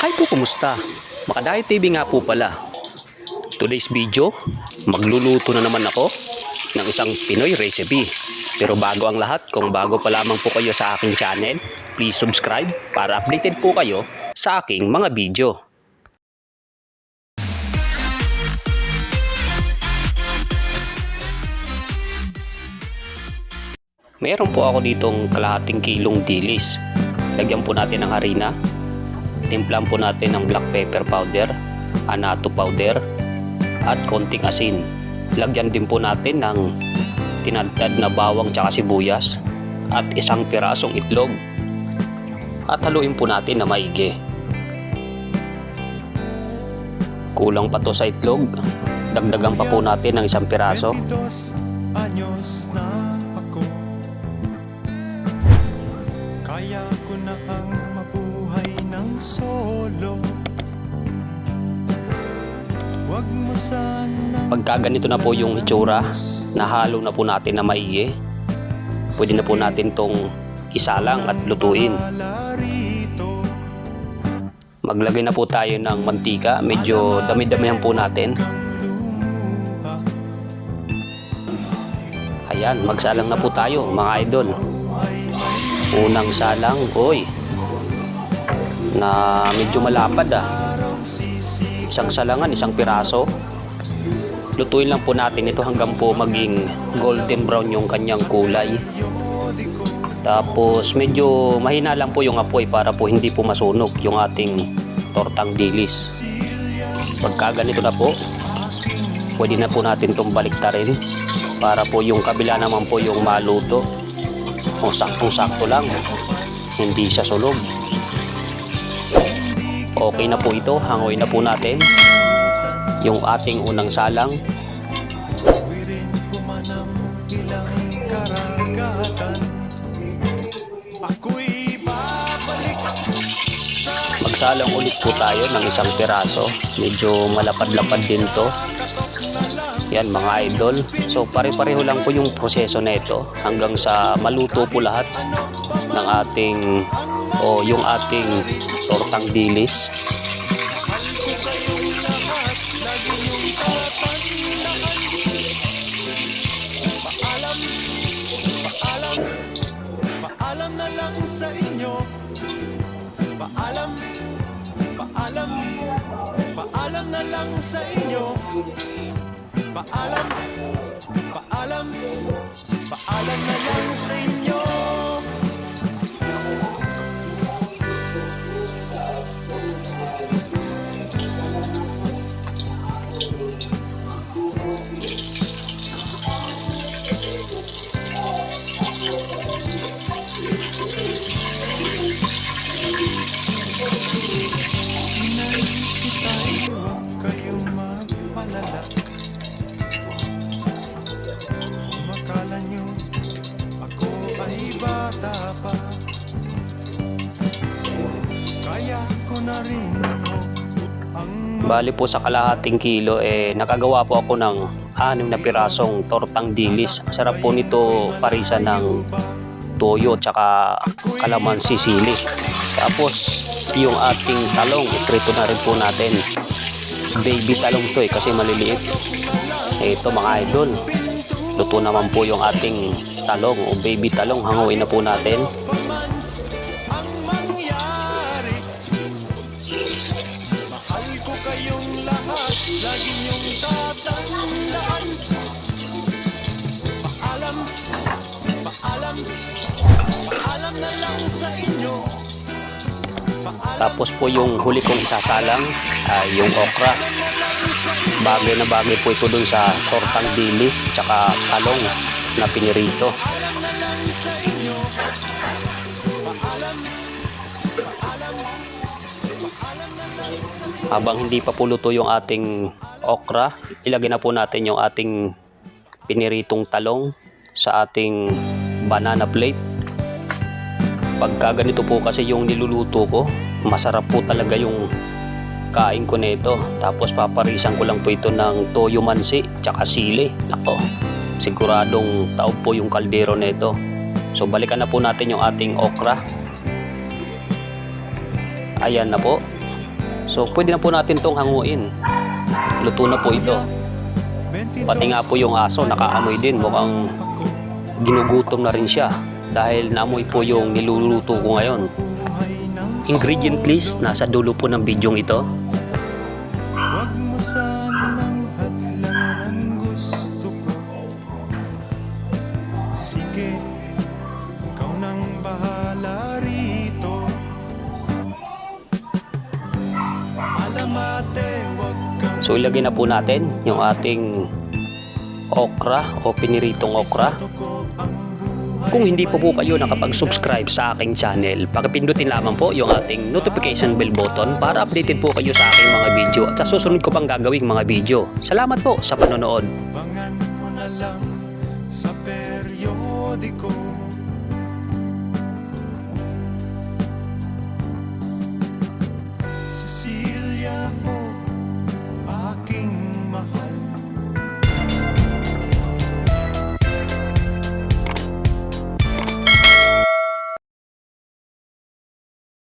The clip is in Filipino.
Hi po, kumusta? Makadayo TV nga po pala. Today's video, magluluto na naman ako ng isang Pinoy recipe. Pero bago ang lahat, kung bago pa lamang po kayo sa aking channel, please subscribe para updated po kayo sa aking mga video. Meron po ako ditong kalahating kilong dilis. Lagyan po natin ng harina. Timplan po natin ng black pepper powder, anato powder, at konting asin. Lagyan din po natin ng tinadtad na bawang tsaka sibuyas at isang pirasong itlog. At haluin po natin na maigi. Kulang pa to sa itlog. Dagdagan pa po natin ng isang piraso. 22 anyos na ako Kaya ko na ang mabuhay solo Pagka ganito na po yung itsura, nahalo na po natin na maigi. Pwede na po natin tong isalang at lutuin. Maglagay na po tayo ng mantika. Medyo dami-damihan po natin. Ayan, magsalang na po tayo mga idol. Unang salang, oy. Na medyo malapad ah. Isang salangan, isang piraso. Lutuin lang po natin ito hanggang po maging golden brown yung kanyang kulay. Tapos medyo mahina lang po yung apoy para po hindi po masunog yung ating tortang dilis. Pagka ganito na po, pwede na po natin itong baliktarin para po yung kabila naman po yung maluto. Kung saktong-sakto lang, hindi siya sunog. Okay na po ito, hangoy na po natin yung ating unang salang. Magsalang ulit po tayo ng isang piraso. Medyo malapad-lapad din to. Yan mga idol. So pare-pareho lang po yung proseso na ito hanggang sa maluto po lahat ng ating o yung ating tortang dilis. Paalam na lang sa inyo. Paalam. Paalam. Paalam na lang sa inyo. Paalam. Paalam. Paalam na lang sa inyo Bali po sa kalahating kilo eh nakagawa po ako ng anim na pirasong tortang dilis. Sarap po nito parisa ng toyo tsaka kalamansi sili. Tapos yung ating talong, itrito na rin po natin. Baby talong to eh kasi maliliit. Eh, Ito mga idol. Luto naman po yung ating talong o baby talong. Hanguin na po natin. Tapos po yung huli kong isasalang ay yung okra. Bagay na bagay po ito dun sa tortang dilis tsaka talong na pinirito. Habang hindi pa po luto yung ating okra, ilagay na po natin yung ating piniritong talong sa ating banana plate. Pagka ganito po kasi yung niluluto ko, masarap po talaga yung kain ko nito. Tapos paparisan ko lang po ito ng toyo mansi tsaka sili. Nako, siguradong taob po yung kaldero nito. So balikan na po natin yung ating okra. Ayan na po. So pwede na po natin tong hanguin. Luto na po ito. Pati nga po yung aso nakaamoy din. Mukhang ginugutom na rin siya. Dahil naamoy po yung niluluto ko ngayon. Ingredient list nasa dulo po ng bidyong ito. So ilagay na po natin yung ating okra o piniritong okra. Kung hindi po po kayo nakapag-subscribe sa aking channel, pakipindutin lamang po yung ating notification bell button para updated po kayo sa aking mga video at sa susunod ko pang gagawing mga video. Salamat po sa panonood. Abangan mo na lang sa periodiko